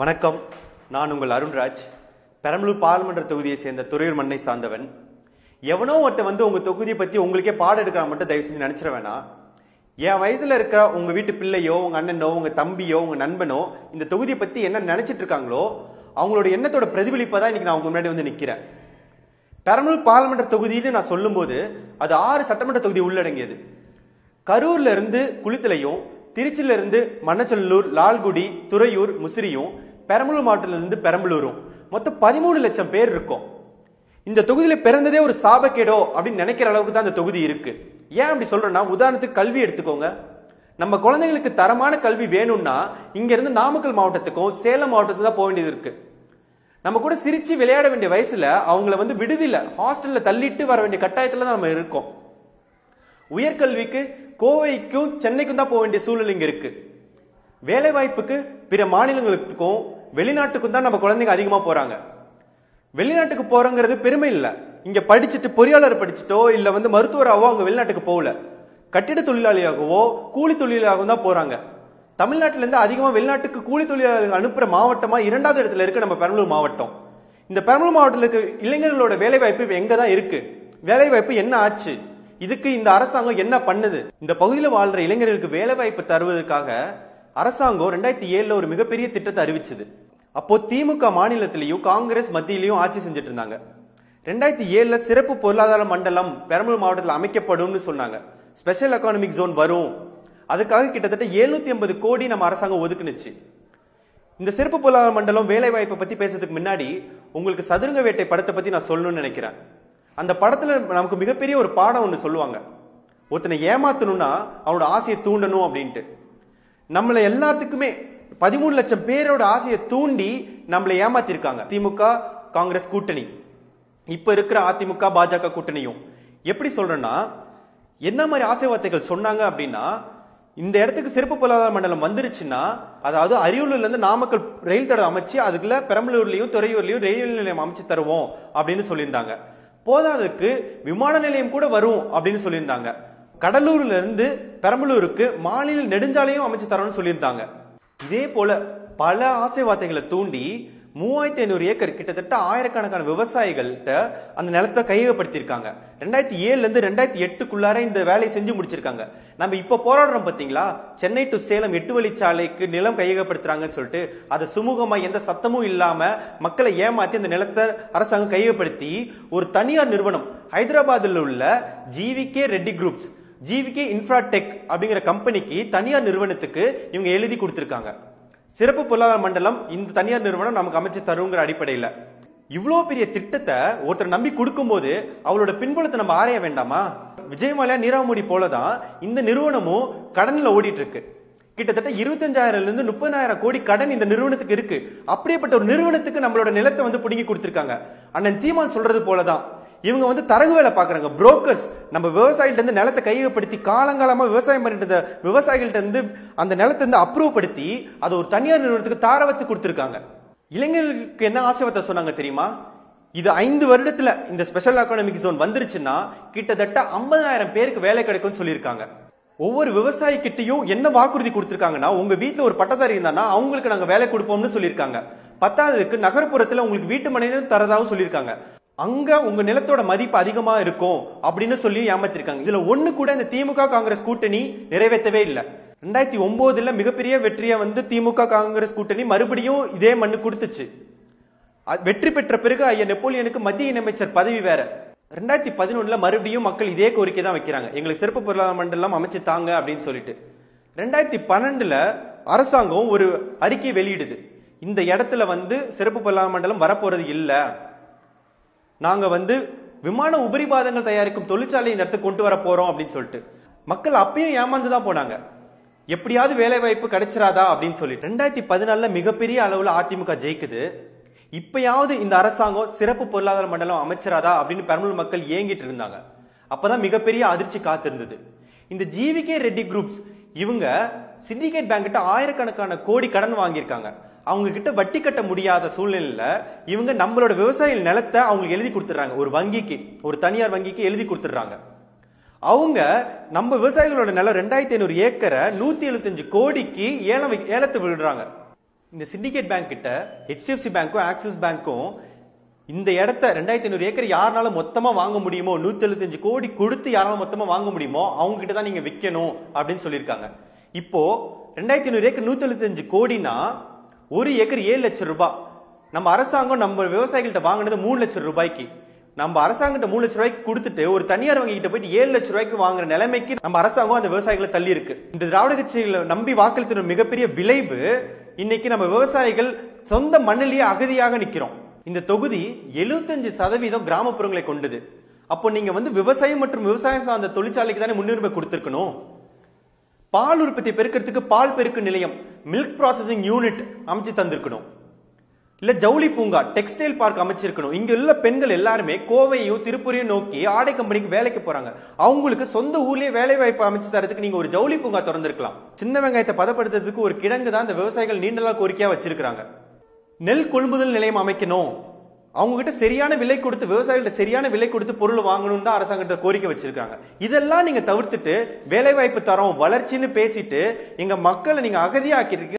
வணக்கம். நான் உங்கள் அருண்ராஜ். பெரம்பலூர் பாராளுமன்ற தொகுதியை சேர்ந்த துறையூர் மண்ணை சார்ந்தவன். எவனோ ஒருத்தன் வந்து உங்கள் தொகுதியை பற்றி உங்களுக்கே பாடம் எடுக்கிறா மட்டும் தயவு செஞ்சு நினச்சிட வேணாம். என் வயசில் இருக்கிற உங்கள் வீட்டு பிள்ளையோ உங்கள் அண்ணனோ உங்கள் தம்பியோ உங்கள் நண்பனோ இந்த தொகுதியை பற்றி என்ன நினச்சிட்டு இருக்காங்களோ அவங்களோட எண்ணத்தோட பிரதிபலிப்பை தான் இன்றைக்கி நான் உங்கள் முன்னாடி வந்து நிற்கிறேன் பெரம்பலூர் பாராளுமன்ற தொகுதின்னு நான் சொல்லும்போது அது ஆறு சட்டமன்ற தொகுதி உள்ளடங்கியது. கரூர்ல இருந்து குளித்தலையும் திருச்சியிலிருந்து மன்னச்சல்லூர் லால்குடி துறையூர் முசிறியும் பெரம்பலூர் மாவட்டத்திலிருந்து பெரம்பலூரும். மொத்தம் பதிமூணு லட்சம் பேர் இருக்கும். இந்த தொகுதியில் பிறந்ததே ஒரு சாபக்கேடோ அப்படின்னு நினைக்கிற அளவுக்கு தான் இந்த தொகுதி இருக்கு. ஏன் அப்படி சொல்றேன்னா உதாரணத்துக்கு கல்வி எடுத்துக்கோங்க. நம்ம குழந்தைங்களுக்கு தரமான கல்வி வேணும்னா இங்க இருந்து நாமக்கல் மாவட்டத்துக்கும் சேலம் மாவட்டத்துக்கு தான் போக வேண்டியது இருக்கு. நம்ம கூட சிரிச்சு விளையாட வேண்டிய வயசுல அவங்கள வந்து விடுதியில ஹாஸ்டல்ல தள்ளிட்டு வர வேண்டிய கட்டாயத்துல தான் நம்ம இருக்கோம். உயர்கல்விக்கு கோவைக்கும் சென்னைக்கும் தான் போக வேண்டிய சூழல் இங்க இருக்கு. வேலை வாய்ப்புக்கு பிற மாநிலங்களுக்கும் வெளிநாட்டுக்கும் தான் நம்ம குழந்தைங்க அதிகமாக போகிறாங்க வெளிநாட்டுக்கு போகிறோங்கிறது பெருமை இல்லை. இங்கே படிச்சுட்டு பொறியாளர் படிச்சுட்டோ இல்லை வந்து மருத்துவராகவோ அவங்க வெளிநாட்டுக்கு போகல. கட்டிட தொழிலாளியாகவோ கூலி தொழிலாகவும் தான் போகிறாங்க தமிழ்நாட்டிலேருந்து அதிகமாக வெளிநாட்டுக்கு கூலி தொழிலாளர்கள் அனுப்புகிற மாவட்டமாக இரண்டாவது இடத்துல இருக்குது நம்ம பெரம்பலூர் மாவட்டம். இந்த பெரம்பலூர் மாவட்டத்தில் இருக்க இளைஞர்களோட வேலைவாய்ப்பு இப்போ எங்கே தான் இருக்குது வேலைவாய்ப்பு என்ன ஆச்சு? இதுக்கு இந்த அரசாங்கம் என்ன பண்ணுது? இந்த பகுதியில் வாழ்ற இளைஞர்களுக்கு வேலைவாய்ப்பு தருவதற்காக அரசாங்கம் ரெண்டாயிரத்தி ஏழுல ஒரு மிகப்பெரிய திட்டத்தை அறிவிச்சது. அப்போ திமுக மாநிலத்திலையும் காங்கிரஸ் மத்தியிலையும் ஆட்சி செஞ்சுட்டு இருந்தாங்க. ரெண்டாயிரத்தி ஏழுல சிறப்பு பொருளாதார மண்டலம் பெரம்பலூர் மாவட்டத்தில் அமைக்கப்படும்னு சொன்னாங்க. ஸ்பெஷல் எக்கானமிக் ஜோன் வரும். அதுக்காக கிட்டத்தட்ட 750 ஐம்பது கோடி நம்ம அரசாங்கம் ஒதுக்குனுச்சு. இந்த சிறப்பு பொருளாதார மண்டலம் வேலை வாய்ப்பை பத்தி பேசுறதுக்கு முன்னாடி உங்களுக்கு சதுரங்க வேட்டை படத்தை பத்தி நான் சொல்லணும்னு நினைக்கிறேன். அந்த படத்துல நமக்கு மிகப்பெரிய ஒரு பாடம் ஒன்று சொல்லுவாங்க. ஒருத்தனை ஏமாத்தணும்னா அவனோட ஆசையை தூண்டணும் அப்படின்ட்டு. நம்மளை எல்லாத்துக்குமே பதிமூணு லட்சம் பேரோட ஆசையை தூண்டி நம்மளை ஏமாத்திருக்காங்க. திமுக காங்கிரஸ் கூட்டணி. இப்ப இருக்கிற அதிமுக பாஜக கூட்டணியும். எப்படி சொல்றேன்னா என்ன மாதிரி ஆசை வார்த்தைகள் சொன்னாங்க அப்படின்னா இந்த இடத்துக்கு சிறப்பு பொருளாதார மண்டலம் வந்துருச்சுன்னா அதாவது அரியலூர்ல இருந்து நாமக்கல் ரயில் தடம் அமைச்சு அதுக்குள்ள பெரம்பலூர்லயும் துறையூர்லயும் ரயில் நிலையம் அமைச்சு தருவோம் அப்படின்னு சொல்லியிருந்தாங்க. போதாததுக்கு விமான நிலையம் கூட வரும் அப்படின்னு சொல்லியிருந்தாங்க. கடலூர்ல இருந்து பெரம்பலூருக்கு மாநில நெடுஞ்சாலையும் அமைச்சு தரணும்னு சொல்லியிருந்தாங்க. இதே போல பல ஆசை வார்த்தைகளை தூண்டி மூவாயிரத்தி ஐநூறு ஏக்கர் கிட்டத்தட்ட ஆயிரக்கணக்கான விவசாயிகள்கிட்ட அந்த நிலத்தை கையகப்படுத்தியிருக்காங்க. ரெண்டாயிரத்தி ஏழுல இருந்து ரெண்டாயிரத்தி எட்டுக்குள்ளார இந்த வேலையை செஞ்சு முடிச்சிருக்காங்க. நம்ம இப்ப போராடுறோம் பாத்தீங்களா சென்னை டு சேலம் எட்டு வழிச்சாலைக்கு நிலம் கையகப்படுத்துறாங்கன்னு சொல்லிட்டு அதை சுமூகமா எந்த சத்தமும் இல்லாம மக்களை ஏமாத்தி அந்த நிலத்தை அரசாங்கம் கையகப்படுத்தி ஒரு தனியார் நிறுவனம் ஹைதராபாத்தில் உள்ள GVK Reddy groups GVK Infratech அப்படிங்கிற கம்பெனிக்கு தனியார் நிறுவனத்துக்கு இவங்க எழுதி கொடுத்துருக்காங்க. சிறப்பு பொருளாதார மண்டலம் இந்த தனியார் நிறுவனம் நமக்கு அமைச்சு தருங்கிற அடிப்படையில். இவ்வளோ பெரிய திட்டத்தை ஒருத்தர் நம்பி கொடுக்கும்போது அவளோட பின்புலத்தை நம்ம ஆராய வேண்டாமா? விஜயமாலயா நீராவமோடி போலதான் இந்த நிறுவனமும் கடனில் ஓடிட்டு இருக்கு கிட்டத்தட்ட இருபத்தஞ்சாயிரம்ல இருந்து முப்பதாயிரம் கோடி கடன் இந்த நிறுவனத்துக்கு இருக்கு. அப்படியேப்பட்ட ஒரு நிறுவனத்துக்கு நம்மளோட நிலத்தை வந்து பிடுங்கி கொடுத்துருக்காங்க. அண்ணன் சீமான் சொல்றது போலதான். இவங்க வந்து தரகு வேலை பார்க்குறாங்க. புரோக்கர்ஸ் நம்ம விவசாயிகிட்ட இருந்து நிலத்தை கையகப்படுத்தி காலங்காலமாக விவசாயம் பண்ணிட்டு இருந்த விவசாயிகள்ட்ட இருந்து அந்த நிலத்தை இருந்து அப்ரூவ் படுத்தி அது ஒரு தனியார் நிறுவனத்துக்கு தார வச்சு கொடுத்துருக்காங்க. இளைஞர்களுக்கு என்ன ஆசைவத்தை சொன்னாங்க தெரியுமா? இது ஐந்து வருடத்துல இந்த ஸ்பெஷல் எக்கானமிக் ஜோன் வந்துருச்சுன்னா கிட்டத்தட்ட ஐம்பதாயிரம் பேருக்கு வேலை கிடைக்கும்னு சொல்லியிருக்காங்க. ஒவ்வொரு விவசாயிகிட்டையும் என்ன வாக்குறுதி கொடுத்துருக்காங்கன்னா உங்க வீட்டில் ஒரு பட்டதாரி இருந்தானா அவங்களுக்கு நாங்கள் வேலை கொடுப்போம்னு சொல்லியிருக்காங்க. பத்தாவதுக்கு நகர்ப்புறத்தில் உங்களுக்கு வீட்டு மனையிலும் தரதாகவும் சொல்லியிருக்காங்க. அங்க உங்க நிலத்தோட மதிப்பு அதிகமா இருக்கும் அப்படின்னு சொல்லி ஏமாத்திருக்காங்க. இதுல ஒண்ணு கூட இந்த திமுக காங்கிரஸ் கூட்டணி நிறைவேற்றவே இல்லை. ரெண்டாயிரத்தி ஒன்பதுல மிகப்பெரிய வெற்றியை வந்து திமுக காங்கிரஸ் கூட்டணி மறுபடியும் இதே மண்ணு கொடுத்துச்சு. வெற்றி பெற்ற பிறகு ஐயா நெப்போலியனுக்கு மத்திய இணையமைச்சர் பதவி வேற. ரெண்டாயிரத்தி பதினொன்னுல மறுபடியும் மக்கள் இதே கோரிக்கை தான் வைக்கிறாங்க. எங்களுக்கு சிறப்பு பொருளாதார மண்டலம் அமைச்சு தாங்க அப்படின்னு சொல்லிட்டு. ரெண்டாயிரத்தி பன்னெண்டுல அரசாங்கம் ஒரு அறிக்கை வெளியிடுது. இந்த இடத்துல வந்து சிறப்பு பொருளாதார மண்டலம் வரப்போறது இல்லை. நாங்க வந்து விமான உபரிபாதங்கள் தயாரிக்கும் தொழிற்சாலை இந்த இடத்துக்கு கொண்டு வர போறோம் அப்படின்னு சொல்லிட்டு. மக்கள் அப்பயும் ஏமாந்து தான் போனாங்க. எப்படியாவது வேலை வாய்ப்பு கிடைச்சிராதா அப்படின்னு சொல்லி ரெண்டாயிரத்தி பதினாலுல மிகப்பெரிய அளவுல அதிமுக ஜெயிக்குது. இப்பயாவது இந்த அரசாங்கம் சிறப்பு பொருளாதார மண்டலம் அமைச்சராதா அப்படின்னு பெரம்பலூர் மக்கள் ஏங்கிட்டு இருந்தாங்க. அப்பதான் மிகப்பெரிய அதிர்ச்சி காத்திருந்தது. இந்த ஜிவிகே ரெட்டி குரூப்ஸ் இவங்க சிண்டிகேட் பேங்க்கிட்ட ஆயிரக்கணக்கான கோடி கடன் வாங்கியிருக்காங்க. அவங்க கிட்ட வட்டி கட்ட முடியாத சூழ்நிலையில இவங்க நம்மளோட விவசாய நிலத்தை அவங்களுக்கு எழுதி கொடுத்துறாங்க ஒரு வங்கிக்கு ஒரு தனியார் வங்கிக்கு எழுதி கொடுத்துறாங்க அவங்க நம்ம விவசாயிகளோட நிலம் ரெண்டாயிரத்தி ஐநூறு ஏக்கரை நூத்தி எழுபத்தஞ்சு கோடிக்கு ஏலம் வை- ஏலத்தை விடுறாங்க. இந்த சிண்டிகேட் பேங்க் கிட்ட ஹெச்டிஎஃப்சி பேங்க்கும் ஆக்சிஸ் பேங்க்கும் இந்த இடத்த ரெண்டாயிரத்தி ஐநூறு ஏக்கர் யாருனாலும் மொத்தமா வாங்க முடியுமோ நூத்தி எழுபத்தஞ்சு கோடி கொடுத்து யாராலும் மொத்தமா வாங்க முடியுமோ அவங்க கிட்ட தான் நீங்க விற்கணும் அப்படின்னு சொல்லியிருக்காங்க. இப்போ ரெண்டாயிரத்தி ஐநூறு ஏக்கர் நூத்தி எழுபத்தஞ்சு கோடினா ஒரு ஏக்கர் ஏழு லட்சம் ரூபாய் நம்ம அரசாங்கம் நம்ம விவசாயிகள்கிட்ட வாங்கினது மூணு லட்சம் ரூபாய்க்கு. நம்ம அரசாங்கிட்ட மூணு லட்சம் ரூபாய்க்கு கொடுத்துட்டு ஒரு தனியார் வங்கி கிட்ட போயிட்டு ஏழு லட்சம் ரூபாய்க்கு வாங்குற நிலைமைக்கு நம்ம அரசாங்கம் அந்த விவசாயிகளை தள்ளி இருக்கு. இந்த திராவிட கட்சிகளை நம்பி வாக்களித்த மிகப்பெரிய விளைவு இன்னைக்கு நம்ம விவசாயிகள் சொந்த மண்ணிலேயே அகதியாக நிக்கிறோம். இந்த தொகுதி 75% சதவீதம் கிராமப்புறங்களை கொண்டது. அப்போ நீங்க வந்து விவசாயம் மற்றும் விவசாயம் சார்ந்த தொழிற்சாலைக்கு தானே முன்னுரிமை கொடுத்திருக்கணும்? பால் உற்பத்தி பெருக்கிறதுக்கு பால் பெருக்கு நிலையம். மில்க் ப்ராசஸிங் யூனிட் அமைச்சு தந்திருக்கணும். இல்ல ஜவுளி பூங்கா டெக்ஸ்டைல் பார்க் அமைச்சிருக்கணும். இங்க உள்ள பெண்கள் எல்லாருமே கோவையும் திருப்பூரையும் நோக்கி ஆடை கம்பெனிக்கு வேலைக்கு போறாங்க. அவங்களுக்கு சொந்த ஊர்லயே வேலை வாய்ப்பு அமைச்சு தரதுக்கு நீங்க ஒரு ஜவுளி பூங்கா திறந்திருக்கலாம். சின்ன வெங்காயத்தை பதப்படுத்துறதுக்கு ஒரு கிடங்கு தான் இந்த விவசாயிகள் நீண்ட நாள் கோரிக்கையா வச்சிருக்காங்க நெல் கொள்முதல் நிலையம் அமைக்கணும். அவங்க கிட்ட சரியான விலை கொடுத்து விவசாயிகள்ட்ட சரியான விலை கொடுத்து பொருள் வாங்கணும்னு தான் அரசாங்கத்தை கோரிக்கை வச்சிருக்காங்க. இதெல்லாம் நீங்க தவிர்த்துட்டு வேலை வாய்ப்பு தரோம் வளர்ச்சின்னு பேசிட்டு எங்க மக்களை நீங்க அகதியாக்கிருக்கீங்க